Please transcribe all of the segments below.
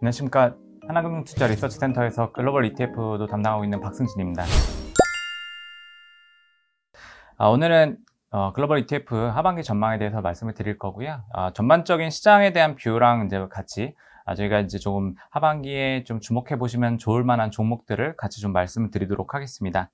안녕하십니까 하나금융투자 리서치센터에서 글로벌 ETF도 담당하고 있는 박승진입니다. 아, 오늘은 어, 글로벌 ETF 하반기 전망에 대해서 말씀을 드릴 거고요. 아, 전반적인 시장에 대한 뷰랑 이제 같이 아, 저희가 이제 조금 하반기에 좀 주목해 보시면 좋을 만한 종목들을 같이 좀 말씀을 드리도록 하겠습니다.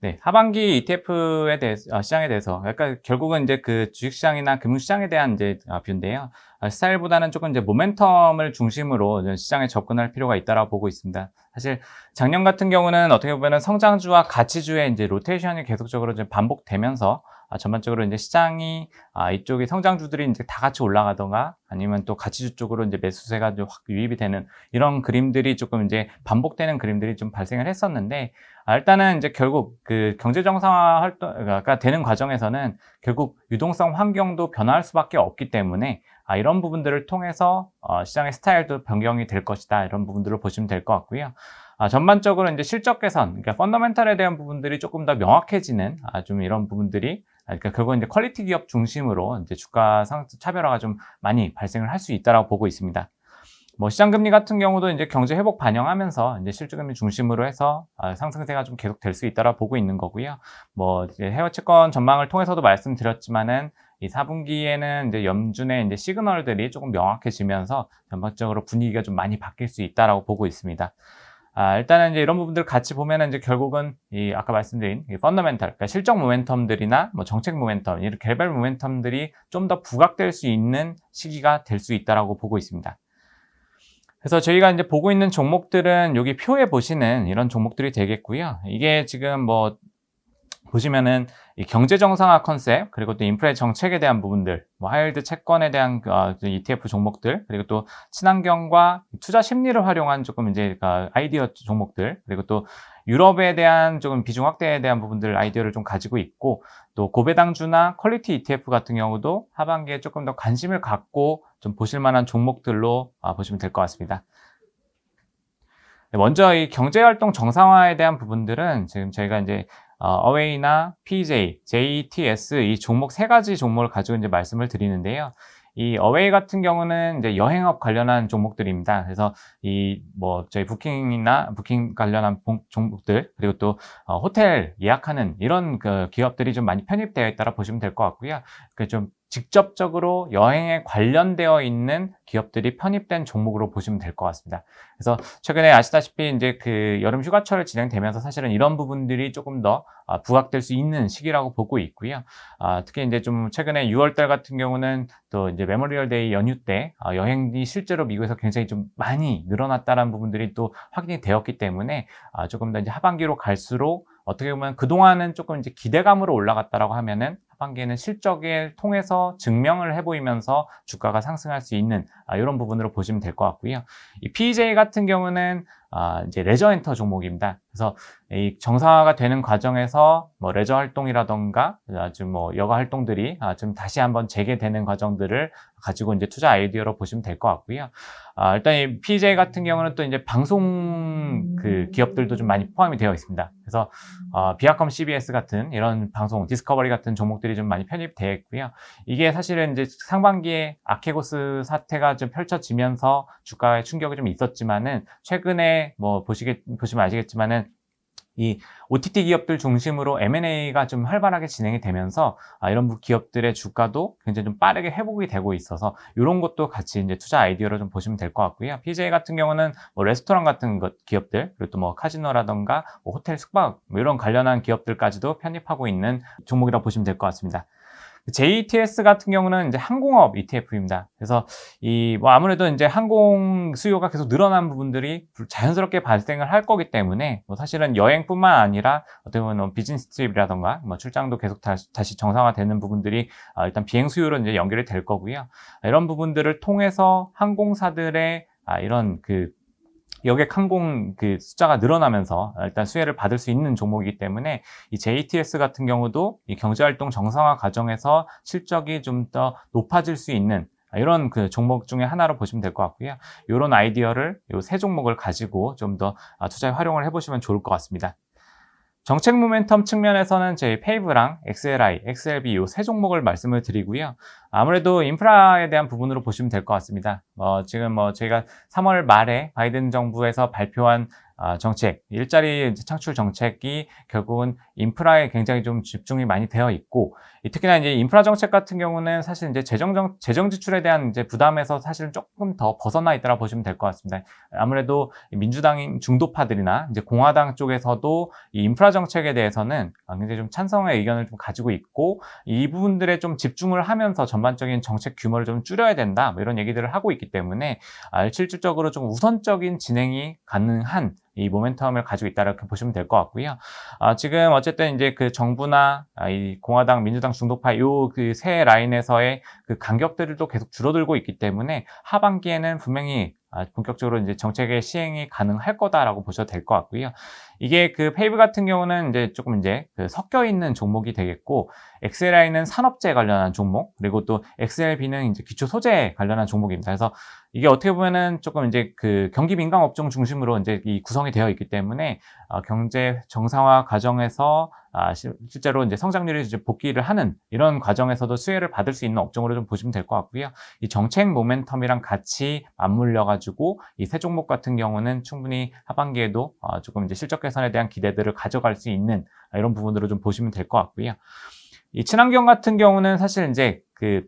네, 하반기 ETF에 대해서, 아, 시장에 대해서, 그러니까 결국은 이제 그 주식 시장이나 금융 시장에 대한 이제 아, 뷰인데요. 아, 스타일보다는 조금 이제 모멘텀을 중심으로 시장에 접근할 필요가 있다라고 보고 있습니다. 사실 작년 같은 경우는 어떻게 보면 성장주와 가치주의 이제 로테이션이 계속적으로 이제 반복되면서 아, 전반적으로 이제 시장이 아, 이쪽에 성장주들이 이제 다 같이 올라가던가 아니면 또 가치주 쪽으로 이제 매수세가 좀확 유입이 되는 이런 그림들이 조금 이제 반복되는 그림들이 좀 발생을 했었는데 아, 일단은 이제 결국 그 경제 정상화 활동가 되는 과정에서는 결국 유동성 환경도 변화할 수밖에 없기 때문에 아, 이런 부분들을 통해서 어, 시장의 스타일도 변경이 될 것이다 이런 부분들을 보시면 될 것 같고요. 아, 전반적으로 이제 실적 개선, 그러니까 펀더멘탈에 대한 부분들이 조금 더 명확해지는 아, 좀 이런 부분들이 아, 그러니까 결국은 이제 퀄리티 기업 중심으로 이제 주가 상 차별화가 좀 많이 발생을 할 수 있다라고 보고 있습니다. 뭐 시장 금리 같은 경우도 이제 경제 회복 반영하면서 이제 실질 금리 중심으로 해서 아, 상승세가 좀 계속 될 수 있다라 보고 있는 거고요. 뭐 해외 채권 전망을 통해서도 말씀드렸지만은 이 4분기에는 이제 연준의 이제 시그널들이 조금 명확해지면서 전반적으로 분위기가 좀 많이 바뀔 수 있다라고 보고 있습니다. 아, 일단은 이제 이런 부분들 같이 보면은 이제 결국은 이 아까 말씀드린 이 펀더멘탈, 그러니까 실적 모멘텀들이나 뭐 정책 모멘텀, 이런 개별 모멘텀들이 좀 더 부각될 수 있는 시기가 될 수 있다라고 보고 있습니다. 그래서 저희가 이제 보고 있는 종목들은 여기 표에 보시는 이런 종목들이 되겠고요. 이게 지금 뭐 보시면은 이 경제 정상화 컨셉 그리고 또 인프레 정책에 대한 부분들, 뭐 하이힐드 채권에 대한 어, ETF 종목들 그리고 또 친환경과 투자 심리를 활용한 조금 이제 그 아이디어 종목들 그리고 또 유럽에 대한 조금 비중 확대에 대한 부분들 아이디어를 좀 가지고 있고 또 고배당주나 퀄리티 ETF 같은 경우도 하반기에 조금 더 관심을 갖고 좀 보실 만한 종목들로 아, 보시면 될 것 같습니다. 네, 먼저 이 경제활동 정상화에 대한 부분들은 지금 저희가 이제 어, 어웨이나 PJ, JTS 이 종목 세 가지 종목을 가지고 이제 말씀을 드리는데요. 이 어웨이 같은 경우는 이제 여행업 관련한 종목들입니다. 그래서 이 뭐 저희 부킹이나 부킹 관련한 종목들 그리고 또 어, 호텔 예약하는 이런 그 기업들이 좀 많이 편입되어 있다라 보시면 될 것 같고요. 그 좀 직접적으로 여행에 관련되어 있는 기업들이 편입된 종목으로 보시면 될 것 같습니다. 그래서 최근에 아시다시피 이제 그 여름 휴가철 진행되면서 사실은 이런 부분들이 조금 더 아, 부각될 수 있는 시기라고 보고 있고요. 아, 특히 이제 좀 최근에 6월달 같은 경우는 또 이제 메모리얼 데이 연휴 때 아, 여행이 실제로 미국에서 굉장히 좀 많이 늘어났다는 부분들이 또 확인이 되었기 때문에 조금 더 이제 하반기로 갈수록 어떻게 보면 그동안은 조금 이제 기대감으로 올라갔다라고 하면은 하반기에는 실적을 통해서 증명을 해보이면서 주가가 상승할 수 있는 아, 이런 부분으로 보시면 될 것 같고요. 이 PJ 같은 경우는 아, 이제 레저 엔터 종목입니다. 그래서 이 정상화가 되는 과정에서 뭐 레저 활동이라던가 아주 뭐 여가 활동들이 아, 좀 다시 한번 재개되는 과정들을 가지고 이제 투자 아이디어로 보시면 될 것 같고요. 아, 일단 이 PJ 같은 경우는 또 이제 방송 그 기업들도 좀 많이 포함이 되어 있습니다. 그래서 어, 비아컴 CBS 같은 이런 방송, 디스커버리 같은 종목들이 좀 많이 편입되어 있고요. 이게 사실은 이제 상반기에 아케고스 사태가 좀 펼쳐지면서 주가에 충격이 좀 있었지만은 최근에 뭐 보시게 보시면 아시겠지만은 이 OTT 기업들 중심으로 M&A가 좀 활발하게 진행이 되면서 아, 이런 기업들의 주가도 굉장히 좀 빠르게 회복이 되고 있어서 이런 것도 같이 이제 투자 아이디어로 좀 보시면 될 것 같고요. PJ 같은 경우는 뭐 레스토랑 같은 것 기업들 그리고 또 뭐 카지노라던가 뭐 호텔 숙박 뭐 이런 관련한 기업들까지도 편입하고 있는 종목이라고 보시면 될 것 같습니다. JTS 같은 경우는 이제 항공업 ETF입니다. 그래서 이 뭐 아무래도 이제 항공 수요가 계속 늘어난 부분들이 자연스럽게 발생을 할 거기 때문에 뭐 사실은 여행뿐만 아니라 어떻게 보면 뭐 비즈니스 트립이라던가 뭐 출장도 계속 다시, 다시 정상화되는 부분들이 아, 일단 비행 수요로 이제 연결이 될 거고요. 이런 부분들을 통해서 항공사들의 아, 이런 그 여객 항공 그 숫자가 늘어나면서 일단 수혜를 받을 수 있는 종목이기 때문에 이 JTS 같은 경우도 이 경제활동 정상화 과정에서 실적이 좀 더 높아질 수 있는 이런 그 종목 중에 하나로 보시면 될 것 같고요. 이런 아이디어를 이 세 종목을 가지고 좀 더 투자에 활용을 해보시면 좋을 것 같습니다. 정책 모멘텀 측면에서는 저희 페이브랑 XLI, XLB 이 세 종목을 말씀을 드리고요. 아무래도 인프라에 대한 부분으로 보시면 될 것 같습니다. 어, 지금 뭐 저희가 3월 말에 바이든 정부에서 발표한 아, 정책, 일자리 창출 정책이 결국은 인프라에 굉장히 좀 집중이 많이 되어 있고, 특히나 이제 인프라 정책 같은 경우는 사실 이제 재정, 정, 재정 지출에 대한 이제 부담에서 사실은 조금 더 벗어나 있다고 보시면 될 것 같습니다. 아무래도 민주당 중도파들이나 이제 공화당 쪽에서도 이 인프라 정책에 대해서는 굉장히 좀 찬성의 의견을 좀 가지고 있고, 이 부분들에 좀 집중을 하면서 전반적인 정책 규모를 좀 줄여야 된다, 뭐 이런 얘기들을 하고 있기 때문에, 아, 실질적으로 좀 우선적인 진행이 가능한 이 모멘텀을 가지고 있다 이렇게 보시면 될 것 같고요. 아, 지금 어쨌든 이제 그 정부나 아, 이 공화당, 민주당 중도파 요 그 세 라인에서의 그 간격들도 계속 줄어들고 있기 때문에 하반기에는 분명히 아, 본격적으로 이제 정책의 시행이 가능할 거다라고 보셔도 될 것 같고요. 이게 그 페이브 같은 경우는 이제 조금 이제 그 섞여 있는 종목이 되겠고, 엑셀아이는 산업재 관련한 종목, 그리고 또 XLB는 이제 기초 소재 관련한 종목입니다. 그래서 이게 어떻게 보면은 조금 이제 그 경기 민감 업종 중심으로 이제 이 구성이 되어 있기 때문에 어, 경제 정상화 과정에서 아, 시, 실제로 이제 성장률이 이제 복귀를 하는 이런 과정에서도 수혜를 받을 수 있는 업종으로 좀 보시면 될 것 같고요. 이 정책 모멘텀이랑 같이 맞물려 가지고 이 세 종목 같은 경우는 충분히 하반기에도 어, 조금 이제 실적 개선에 대한 기대들을 가져갈 수 있는 이런 부분으로 좀 보시면 될 것 같고요. 이 친환경 같은 경우는 사실 이제 그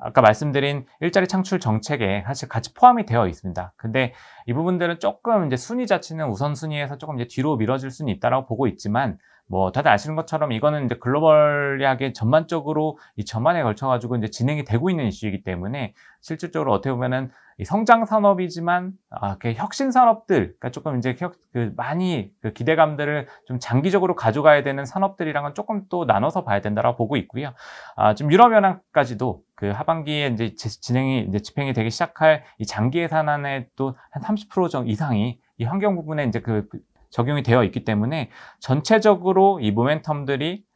아까 말씀드린 일자리 창출 정책에 사실 같이 포함이 되어 있습니다. 근데 이 부분들은 조금 이제 순위 자체는 우선순위에서 조금 이제 뒤로 미뤄질 수는 있다라고 보고 있지만 뭐 다들 아시는 것처럼 이거는 이제 글로벌하게 전반적으로 이 전반에 걸쳐 가지고 이제 진행이 되고 있는 이슈이기 때문에 실질적으로 어떻게 보면은 이 성장 산업이지만 아, 그 혁신 산업들, 그러니까 조금 이제 혁, 그 많이 그 기대감들을 좀 장기적으로 가져가야 되는 산업들이랑은 조금 또 나눠서 봐야 된다라고 보고 있고요. 아, 좀 유럽 연합까지도 그 하반기에 이제 진행이 이제 집행이 되기 시작할 이 장기 예산안에 또한 30% 정도 이상이 이 환경 부분에 이제 그 적용이 되어 있기 때문에 전체적으로 이 모멘텀들이 어,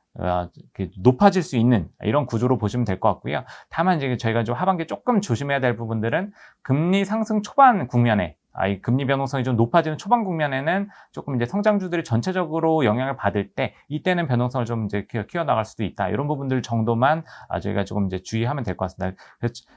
높아질 수 있는 이런 구조로 보시면 될 것 같고요. 다만 이제 저희가 좀 하반기 조금 조심해야 될 부분들은 금리 상승 초반 국면에 아, 이 금리 변동성이 좀 높아지는 초반 국면에는 조금 이제 성장주들이 전체적으로 영향을 받을 때 이때는 변동성을 좀 이제 키워 나갈 수도 있다. 이런 부분들 정도만 아, 저희가 조금 이제 주의하면 될 것 같습니다.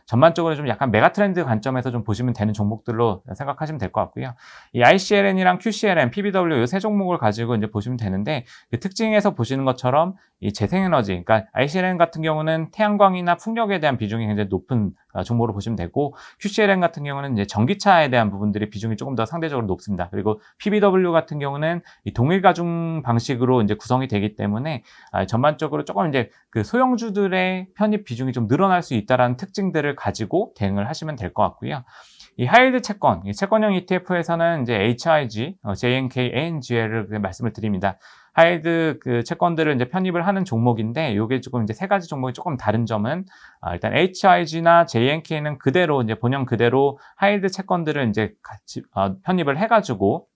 전반적으로 좀 약간 메가 트렌드 관점에서 좀 보시면 되는 종목들로 생각하시면 될 것 같고요. 이 ICLN이랑 QCLN, PBW 이 세 종목을 가지고 이제 보시면 되는데 그 특징에서 보시는 것처럼 이 재생에너지, 그러니까 ICLN 같은 경우는 태양광이나 풍력에 대한 비중이 굉장히 높은 어, 종목으로 보시면 되고 QCLN 같은 경우는 이제 전기차에 대한 부분들이 비중이 조금 더 상대적으로 높습니다. 그리고 PBW 같은 경우는 이 동일 가중 방식으로 이제 구성이 되기 때문에 아, 전반적으로 조금 이제 그 소형주들의 편입 비중이 좀 늘어날 수 있다라는 특징들을 가지고 대응을 하시면 될 것 같고요. 이 하이드 채권, 이 채권형 ETF에서는 이제 HIG, 어, JNK, ANGL을 말씀을 드립니다. 하이드 그 채권들을 이제 편입을 하는 종목인데 이게 조금 이제 세 가지 종목이 조금 다른 점은 아, 일단 HIG나 JNK는 그대로 이제 본형 그대로 하이드 채권들을 이제 같이 어, 편입을 해가지고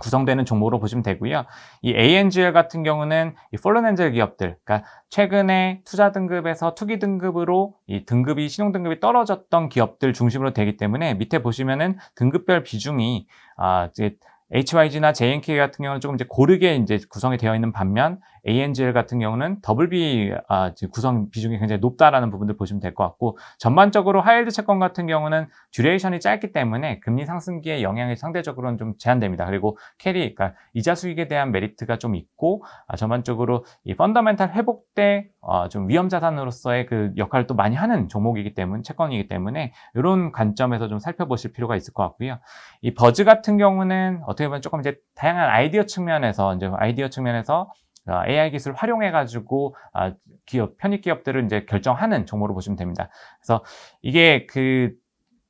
구성되는 종목으로 보시면 되고요. 이 ANGL 같은 경우는 이 폴런 엔젤 기업들, 그러니까 최근에 투자 등급에서 투기 등급으로 이 등급이 신용 등급이 떨어졌던 기업들 중심으로 되기 때문에 밑에 보시면은 등급별 비중이 아 이제 HYG나 JNK 같은 경우는 조금 이제 고르게 이제 구성이 되어 있는 반면 ANGL 같은 경우는 더블비 아, 구성 비중이 굉장히 높다라는 부분들 보시면 될 것 같고 전반적으로 하이드 채권 같은 경우는 듀레이션이 짧기 때문에 금리 상승기에 영향이 상대적으로는 좀 제한됩니다. 그리고 캐리, 그러니까 이자 수익에 대한 메리트가 좀 있고 아, 전반적으로 이 펀더멘탈 회복 때좀 어, 위험 자산으로서의 그 역할을 또 많이 하는 종목이기 때문에 채권이기 때문에 이런 관점에서 좀 살펴보실 필요가 있을 것 같고요. 이 버즈 같은 경우는 어떻게 보면 조금 이제 다양한 아이디어 측면에서 이제 아이디어 측면에서 AI 어, 기술을 활용해 가지고 아, 기업 편입 기업들을 이제 결정하는 종목으로 보시면 됩니다. 그래서 이게 그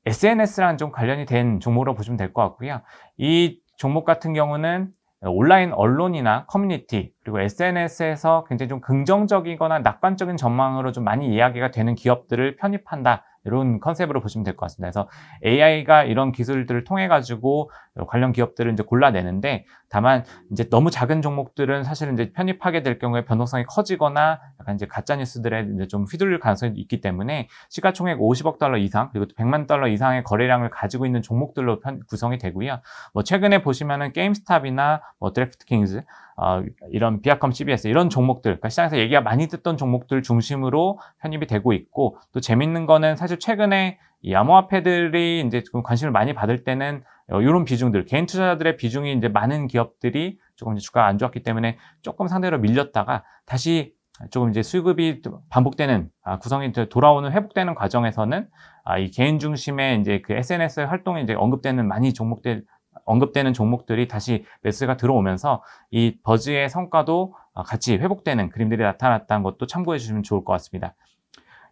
SNS랑 좀 관련이 된 종목으로 보시면 될 것 같고요. 이 종목 같은 경우는 온라인 언론이나 커뮤니티 그리고 SNS에서 굉장히 좀 긍정적이거나 낙관적인 전망으로 좀 많이 이야기가 되는 기업들을 편입한다 이런 컨셉으로 보시면 될 것 같습니다. 그래서 AI가 이런 기술들을 통해 가지고 관련 기업들을 이제 골라내는데 다만 이제 너무 작은 종목들은 사실은 이제 편입하게 될 경우에 변동성이 커지거나 약간 이제 가짜 뉴스들에 이제 좀 휘둘릴 가능성이 있기 때문에 시가총액 50억 달러 이상 그리고 또 100만 달러 이상의 거래량을 가지고 있는 종목들로 편- 구성이 되고요. 뭐 최근에 보시면은 게임스탑이나 뭐 드래프트킹즈 어, 이런 비아컴 CBS 이런 종목들, 그러니까 시장에서 얘기가 많이 듣던 종목들 중심으로 편입이 되고 있고 또 재밌는 거는 사실 최근에 이 암호화폐들이 이제 좀 관심을 많이 받을 때는 어, 이런 비중들, 개인 투자자들의 비중이 이제 많은 기업들이 조금 이제 주가가 안 좋았기 때문에 조금 상대로 밀렸다가 다시 조금 이제 수급이 또 반복되는 아, 구성이 돌아오는 회복되는 과정에서는 아, 이 개인 중심의 이제 그 SNS 활동이 이제 언급되는 많이 종목들 언급되는 종목들이 다시 매수가 들어오면서 이 버즈의 성과도 아, 같이 회복되는 그림들이 나타났다는 것도 참고해 주시면 좋을 것 같습니다.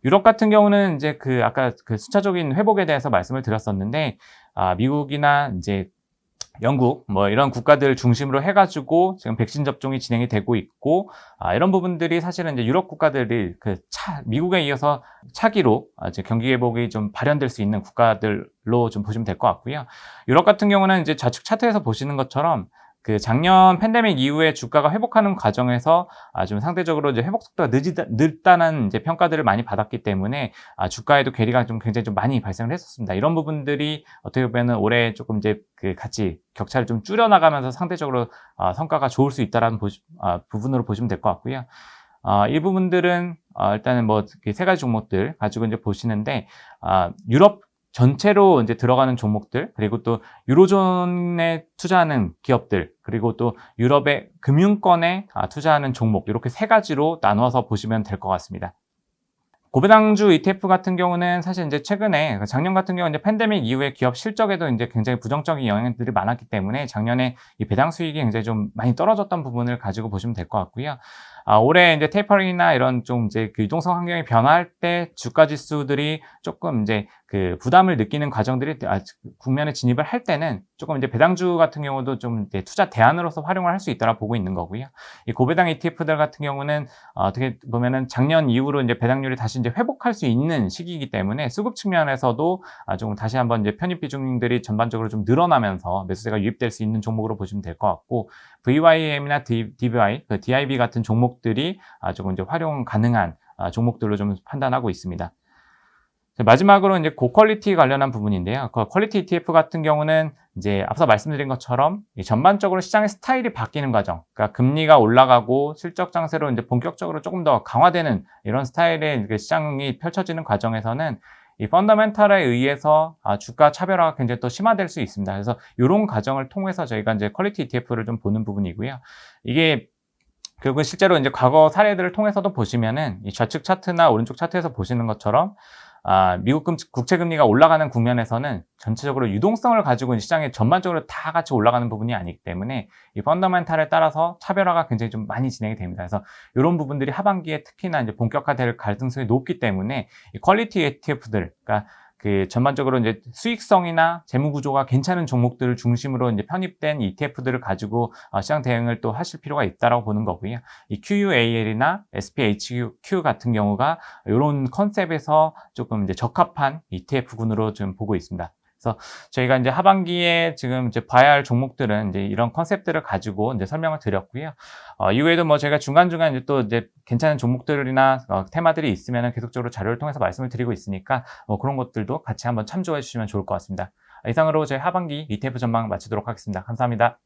유럽 같은 경우는 이제 그 아까 그 순차적인 회복에 대해서 말씀을 드렸었는데 아, 미국이나 이제 영국 뭐 이런 국가들 중심으로 해가지고 지금 백신 접종이 진행이 되고 있고 아, 이런 부분들이 사실은 이제 유럽 국가들이 그 차, 미국에 이어서 차기로 아, 이제 경기 회복이 좀 발현될 수 있는 국가들로 좀 보시면 될 것 같고요. 유럽 같은 경우는 이제 좌측 차트에서 보시는 것처럼 그 작년 팬데믹 이후에 주가가 회복하는 과정에서 아, 좀 상대적으로 이제 회복 속도가 늦이다, 늦다는 이제 평가들을 많이 받았기 때문에 아, 주가에도 괴리가 좀 굉장히 좀 많이 발생을 했었습니다. 이런 부분들이 어떻게 보면은 올해 조금 이제 그 같이 격차를 좀 줄여나가면서 상대적으로 아, 성과가 좋을 수 있다라는 보시, 아, 부분으로 보시면 될 것 같고요. 아, 이 부분들은 아, 일단은 뭐 세 가지 종목들 가지고 이제 보시는데 아, 유럽 전체로 이제 들어가는 종목들 그리고 또 유로존에 투자하는 기업들 그리고 또 유럽의 금융권에 아, 투자하는 종목 이렇게 세 가지로 나눠서 보시면 될 것 같습니다. 고배당주 ETF 같은 경우는 사실 이제 최근에 작년 같은 경우 이제 팬데믹 이후에 기업 실적에도 이제 굉장히 부정적인 영향들이 많았기 때문에 작년에 이 배당 수익이 굉장히 좀 많이 떨어졌던 부분을 가지고 보시면 될 것 같고요. 아, 올해 이제 테이퍼링이나 이런 좀 이제 그 유동성 환경이 변화할 때 주가 지수들이 조금 이제 그 부담을 느끼는 과정들이 아, 국면에 진입을 할 때는 조금 이제 배당주 같은 경우도 좀 이제 투자 대안으로서 활용을 할 수 있다라 보고 있는 거고요. 이 고배당 ETF들 같은 경우는 어, 어떻게 보면은 작년 이후로 이제 배당률이 다시 이제 회복할 수 있는 시기이기 때문에 수급 측면에서도 아, 조금 다시 한번 이제 편입 비중들이 전반적으로 좀 늘어나면서 매수세가 유입될 수 있는 종목으로 보시면 될 것 같고 VYM이나 DBI, 그 DIB 같은 종목 들이 아, 조금 이제 활용 가능한 아, 종목들로 좀 판단하고 있습니다. 자, 마지막으로 이제 고퀄리티 관련한 부분인데요. 그 퀄리티 ETF 같은 경우는 이제 앞서 말씀드린 것처럼 이 전반적으로 시장의 스타일이 바뀌는 과정, 그러니까 금리가 올라가고 실적 장세로 이제 본격적으로 조금 더 강화되는 이런 스타일의 그 시장이 펼쳐지는 과정에서는 이 펀더멘탈에 의해서 아, 주가 차별화가 굉장히 또 심화될 수 있습니다. 그래서 이런 과정을 통해서 저희가 이제 퀄리티 ETF를 좀 보는 부분이고요. 이게 그리고 실제로 이제 과거 사례들을 통해서도 보시면은 이 좌측 차트나 오른쪽 차트에서 보시는 것처럼 아, 미국 금, 국채 금리가 올라가는 국면에서는 전체적으로 유동성을 가지고 시장에 전반적으로 다 같이 올라가는 부분이 아니기 때문에 이 펀더멘탈에 따라서 차별화가 굉장히 좀 많이 진행이 됩니다. 그래서 이런 부분들이 하반기에 특히나 이제 본격화될 가능성이 높기 때문에 이 퀄리티 ETF들, 그러니까 그 전반적으로 이제 수익성이나 재무 구조가 괜찮은 종목들을 중심으로 이제 편입된 ETF들을 가지고 어, 시장 대응을 또 하실 필요가 있다라고 보는 거고요. 이 QUAL이나 SPHQ 같은 경우가 이런 컨셉에서 조금 이제 적합한 ETF군으로 좀 보고 있습니다. 그래서 저희가 이제 하반기에 지금 이제 봐야 할 종목들은 이제 이런 컨셉들을 가지고 이제 설명을 드렸고요. 어, 이후에도 뭐 제가 중간중간 이제 또 이제 괜찮은 종목들이나 어, 테마들이 있으면 계속적으로 자료를 통해서 말씀을 드리고 있으니까 뭐 그런 것들도 같이 한번 참조해 주시면 좋을 것 같습니다. 이상으로 저희 하반기 ETF 전망 마치도록 하겠습니다. 감사합니다.